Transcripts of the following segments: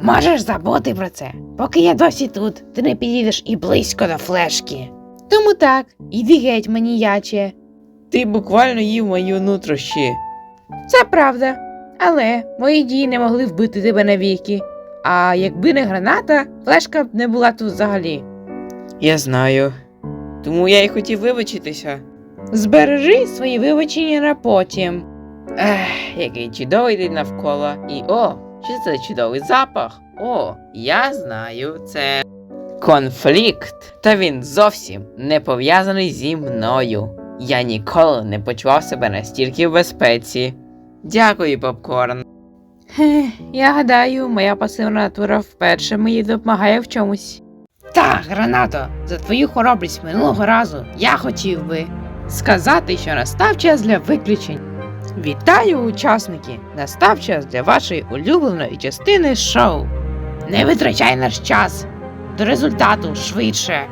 Можеш забути про це. Поки я досі тут, ти не підійдеш і близько до флешки. Тому так, іди геть маніяче. Ти буквально їв мої нутрощі. Це правда. Але мої дії не могли вбити тебе навіки. А якби не граната, флешка б не була тут взагалі. Я знаю. Тому я й хотів вибачитися. Збережи свої вибачення на потім. Ех, який чудовий день навколо. І о, що це чудовий запах? О, я знаю, це конфлікт. Та він зовсім не пов'язаний зі мною. Я ніколи не почував себе настільки в безпеці. Дякую, попкорн. Хе, я гадаю, моя пасивна натура вперше мені допомагає в чомусь. Так, гранато, за твою хоробрість минулого разу я хотів би сказати, що настав час для виключень. Вітаю, учасники! Настав час для вашої улюбленої частини шоу. Не витрачай наш час. До результату швидше.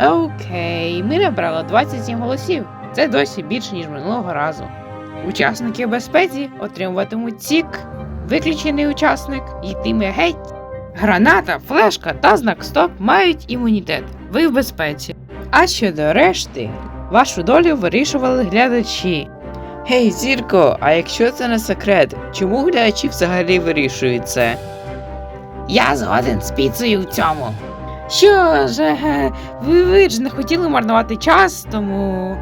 Окей, ми набрали 27 голосів. Це досі більше, ніж минулого разу. Учасники безпеці отримуватимуть цік, виключений учасник йтиме геть. Граната, флешка та знак стоп мають імунітет. Ви в безпеці. А щодо решти, вашу долю вирішували глядачі. Гей, зірко, а якщо це не секрет, чому глядачі взагалі вирішують це? Я згоден з піцею в цьому. Що ж, ви, ви ж не хотіли марнувати час, тому.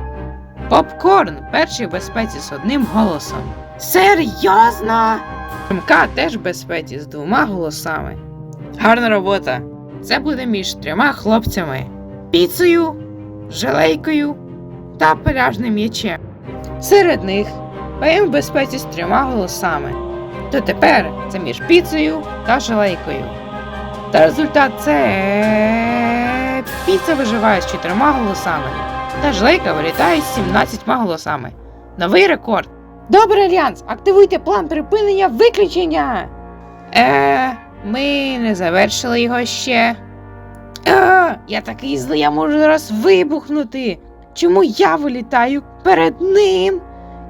Попкорн перший в безпеці з одним голосом. Серйозно? МК теж в безпеці з двома голосами. Гарна робота. Це буде між трьома хлопцями: піцею, желейкою та пляжним м'ячем. Серед них ПМ в безпеці з трьома голосами. То тепер це між піцею та желейкою. Та результат це піца виживає з чотирма голосами. Та желейка вилітає з 17 голосами. Новий рекорд. Добре, Альянс, активуйте план припинення виключення. Е, ми не завершили його ще. Е, я такий злий, я можу зараз вибухнути. Чому я вилітаю перед ним?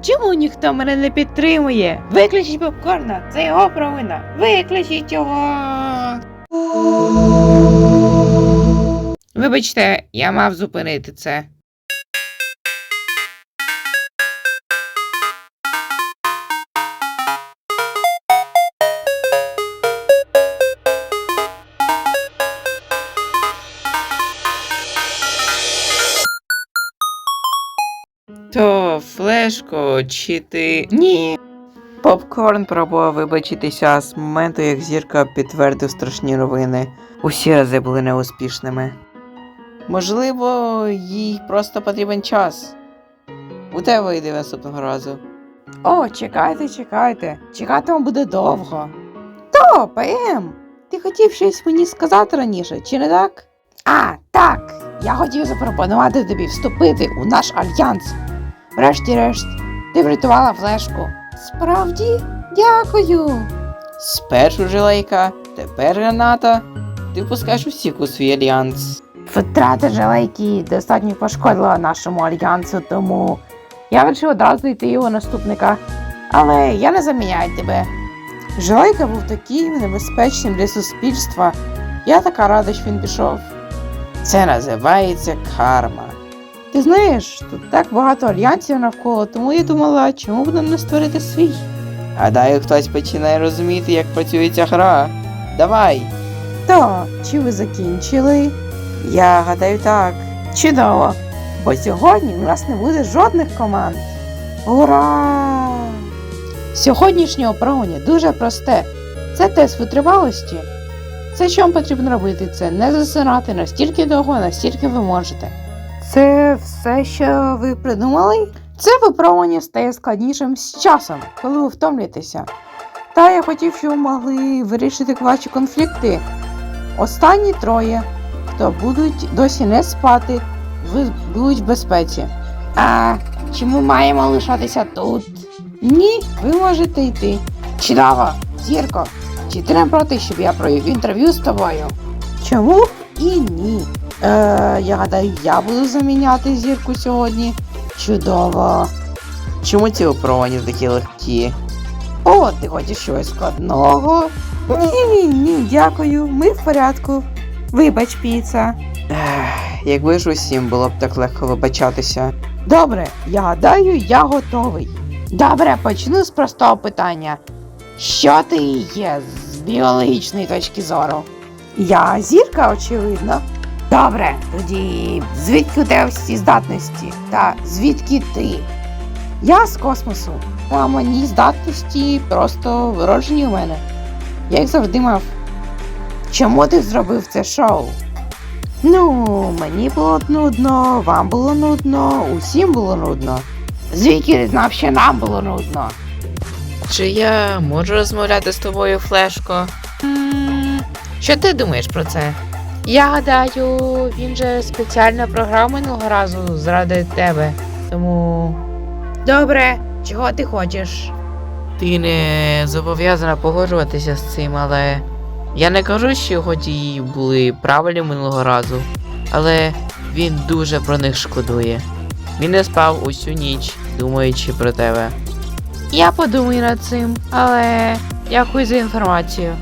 Чому ніхто мене не підтримує? Виключіть попкорна, це його провина. Виключіть його. Вибачте, я мав зупинити це. Флешко, чи ти. Ні. Попкорн пробував вибачитися з моменту, як зірка підтвердив страшні новини. Усі рази були неуспішними. Можливо, їй просто потрібен час. У тебе вийде наступного разу. О, чекайте, чекайте. Чекати вам буде довго. То, ПМ, ти хотів щось мені сказати раніше, чи не так? А, так. Я хотів запропонувати тобі вступити у наш альянс. Врешті-решт, ти врятувала флешку. Справді, дякую. Спершу жилейка, тепер граната. Ти впускаєш усіх у свій альянс. Витрата жалейки достатньо пошкодила нашому альянсу, тому я вирішив одразу йти його наступника. Але я не заміняю тебе. Жалейка був таким небезпечним для суспільства. Я така рада, що він пішов. Це називається карма. Ти знаєш, тут так багато альянсів навколо, тому я думала, чому б нам не створити свій. Гадаю, хтось починає розуміти, як працює ця гра. Давай. То, чи ви закінчили? Я гадаю так. Чудово! Бо сьогодні у нас не буде жодних команд. Ура! Сьогоднішнє оправлення дуже просте. Це тест витривалості. Це що вам потрібно робити? Це не засинати настільки довго, настільки ви можете. Все, що ви придумали? Це випробування стає складнішим з часом, коли ви втомлюєтеся. Та я хотів, щоб ви могли вирішити ваші конфлікти. Останні троє, хто будуть досі не спати, ви будуть в безпеці. А чи ми маємо лишатися тут? Ні, ви можете йти. Чудово, зірко, чи ти не проти, щоб я провів інтерв'ю з тобою? Чому і ні? Е, я гадаю, я буду заміняти зірку сьогодні. Чудово. Чому ці опробування такі легкі? О, ти хочеш щось складного? Ні, ні, ні, дякую, ми в порядку. Вибач, піца. Якби ж усім було б так легко вибачатися. Добре, я гадаю, я готовий. Добре, почну з простого питання. Що ти є з біологічної точки зору? Я зірка, очевидно. Добре, тоді звідки у тебе всі здатності? Та звідки ти? Я з космосу. Та мені здатності просто вироджені у мене. Я їх завжди мав. Чому ти зробив це шоу? Ну, мені було нудно, вам було нудно, усім було нудно. Звідки знав, що нам було нудно? Чи я можу розмовляти з тобою, Флешко? Що ти думаєш про це? Я гадаю, він же спеціально програв минулого разу заради тебе. Тому. Добре, чого ти хочеш? Ти не зобов'язана погоджуватися з цим, але я не кажу, що його дії були правильні минулого разу, але він дуже про них шкодує. Він не спав усю ніч, думаючи про тебе. Я подумаю над цим, але дякую за інформацію.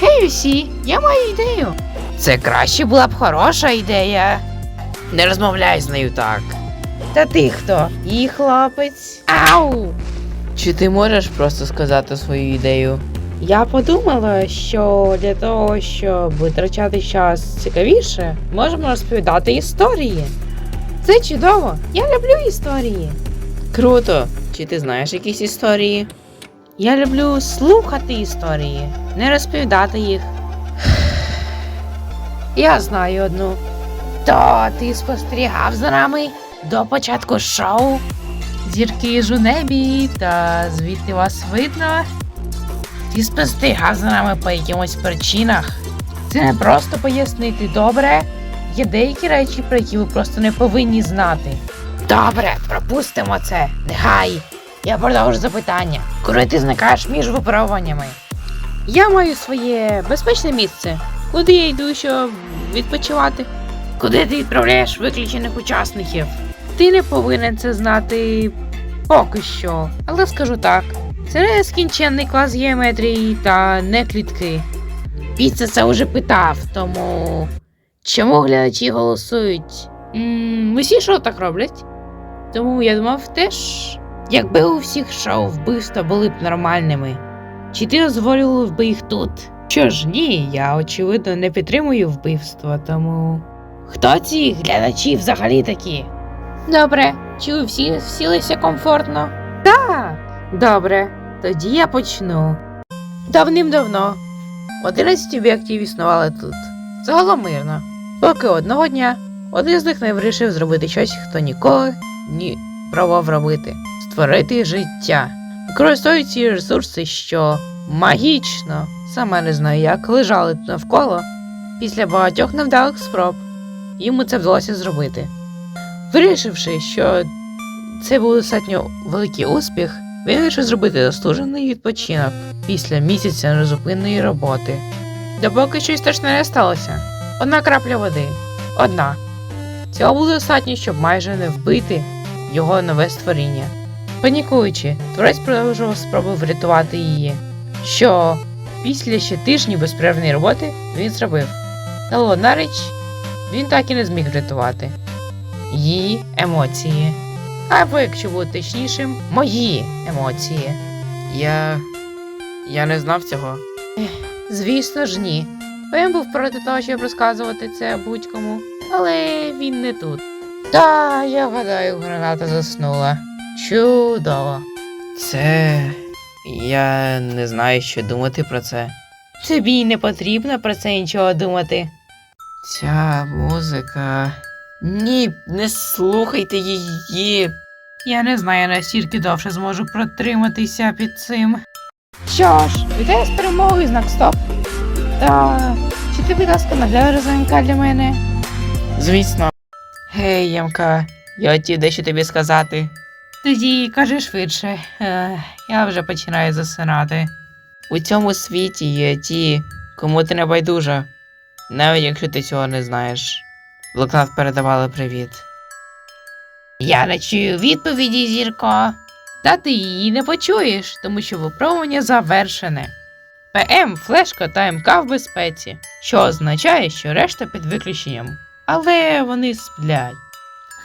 Гей, усі, я маю ідею. Це краще була б хороша ідея. Не розмовляй з нею так. Та ти хто? Її хлопець. Ау! Чи ти можеш просто сказати свою ідею? Я подумала, що для того, щоб витрачати час цікавіше, можемо розповідати історії. Це чудово! Я люблю історії. Круто! Чи ти знаєш якісь історії? Я люблю слухати історії, не розповідати їх. Я знаю одну. То ти спостерігав за нами до початку шоу? Зірки ж у небі, та звідти вас видно. Ти спостерігав за нами по якимось причинах. Це не просто пояснити добре. Є деякі речі, про які ви просто не повинні знати. Добре, пропустимо це. Нехай. Я продовжу запитання. Коли ти зникаєш між випробуваннями? Я маю своє безпечне місце. Куди я йду, щоб відпочивати? Куди ти відправляєш виключених учасників? Ти не повинен це знати поки що, але скажу так: це не скінченний клас геометрії та не клітки. Піца це вже питав, тому чому глядачі голосують? м усі шоу так роблять. Тому я думав теж, якби у всіх шоу вбивства були б нормальними. Чи ти дозволив би їх тут? Що ж, ні, я очевидно не підтримую вбивства, тому. Хто ці глядачі взагалі такі? Добре, чи ви всі всілися комфортно? Так. Добре, тоді я почну. Давним-давно 11 об'єктів існували тут. Загалом мирно. Поки одного дня один з них не вирішив зробити щось, хто ніколи ні пробував робити створити життя. Використовують ці ресурси, що магічно, саме не знаю як, лежали тут навколо після багатьох невдалих спроб. Йому це вдалося зробити. Вирішивши, що це був достатньо великий успіх, він вирішив зробити заслужений відпочинок після місяця незупинної роботи. Допоки щось страшне не сталося. Одна крапля води. Одна. Цього було достатньо, щоб майже не вбити його нове створіння. Панікуючи, творець продовжував спроби врятувати її, що після ще тижнів безперервної роботи він зробив. Але одна річ він так і не зміг врятувати її емоції. Або, якщо бути точнішим, мої емоції. Я. Я не знав цього. Звісно ж, ні. Він був проти того, щоб розказувати це будь-кому, але він не тут. Та я гадаю, граната заснула. Чудово. Це. Я не знаю, що думати про це. Тобі й не потрібно про це нічого думати. Ця музика. Ні, не слухайте її. Я не знаю, настільки довше зможу протриматися під цим. Що ж, вітаю з перемогою, знак стоп. Та чи ти, будь ласка, наглядаєш розумінка для мене? Звісно. Гей, Ямка, я хотів дещо тобі сказати. Тоді кажи швидше. Ех, я вже починаю засинати. У цьому світі є ті, кому ти не байдужа, навіть якщо ти цього не знаєш. Блокнот передавали привіт. Я не чую відповіді, зірко. Та ти її не почуєш, тому що випробування завершене. ПМ, флешка та МК в безпеці, що означає, що решта під виключенням. Але вони сплять.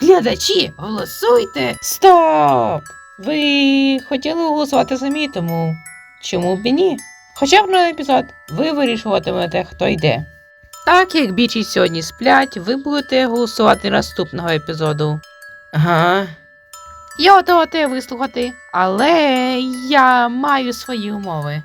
Глядачі, голосуйте! Стоп! Ви хотіли голосувати самі, тому чому б і ні? Хоча б на епізод ви вирішуватимете, хто йде. Так як більшість сьогодні сплять, ви будете голосувати наступного епізоду. Ага. Я готова те вислухати, але я маю свої умови.